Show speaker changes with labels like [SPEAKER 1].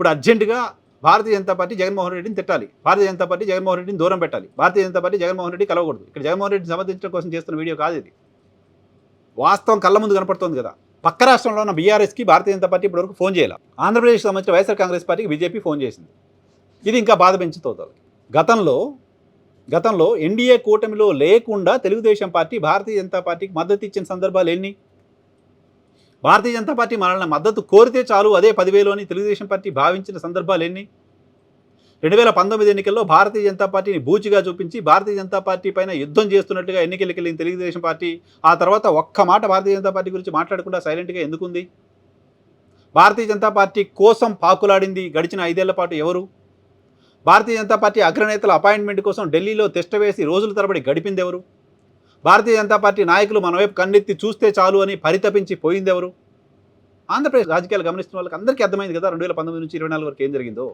[SPEAKER 1] ఇప్పుడు అర్జెంటుగా భారతీయ జనతా పార్టీ జగన్మోహన్ రెడ్డిని తిట్టాలి. భారతీయ జనతా పార్టీ జగన్మోహన్ రెడ్డిని దూరం పెట్టాలి. భారతీయ జనతా పార్టీ జగన్మోహన్ రెడ్డి కలవకూడదు. ఇక్కడ జగన్మోహన్ రెడ్డిని సమర్థించడం కోసం చేస్తున్న వీడియో కాదు ఇది. వాస్తవం కళ్ళ ముందు కనపడుతోంది కదా. పక్క రాష్ట్రంలో ఉన్న బీఆర్ఎస్కి భారతీయ జనతా పార్టీ ఇప్పటివరకు ఫోన్ చేయాలి. ఆంధ్రప్రదేశ్కి సంబంధించిన వైఎస్ఆర్ కాంగ్రెస్ పార్టీకి బీజేపీ ఫోన్ చేసింది. ఇది ఇంకా బాధ పెంచుతుంది గతంలో గతంలో ఎన్డీఏ కూటమిలో లేకుండా తెలుగుదేశం పార్టీ భారతీయ జనతా పార్టీకి మద్దతు ఇచ్చిన సందర్భాలు ఎన్ని? భారతీయ జనతా పార్టీ మనల్ని మద్దతు కోరితే చాలు అదే పదివేలు అని తెలుగుదేశం పార్టీ భావించిన సందర్భాలు ఎన్ని? రెండు వేల పంతొమ్మిది ఎన్నికల్లో భారతీయ జనతా పార్టీని బూచిగా చూపించి భారతీయ జనతా పార్టీ పైన యుద్ధం చేస్తున్నట్టుగా ఎన్నికలకు వెళ్ళిన తెలుగుదేశం పార్టీ ఆ తర్వాత ఒక్క మాట భారతీయ జనతా పార్టీ గురించి మాట్లాడకుండా సైలెంట్గా ఎందుకుంది? భారతీయ జనతా పార్టీ కోసం పాకులాడింది గడిచిన ఐదేళ్ళ పాటు ఎవరు? భారతీయ జనతా పార్టీ అగ్రనేతల అపాయింట్మెంట్ కోసం ఢిల్లీలో తెష్టవేసి రోజుల తరబడి గడిపింది ఎవరు? భారతీయ జనతా పార్టీ నాయకులు మన వైపు కన్నెత్తి చూస్తే చాలు అని పరితపించి పోయిందెవరు ఆంధ్రప్రదేశ్ రాజకీయాలు గమనిస్తున్న వాళ్ళకి అందరికీ అర్థమైంది కదా రెండు వేల పంతొమ్మిది నుంచి ఇరవై నాలుగు వరకు ఏం జరిగిందో?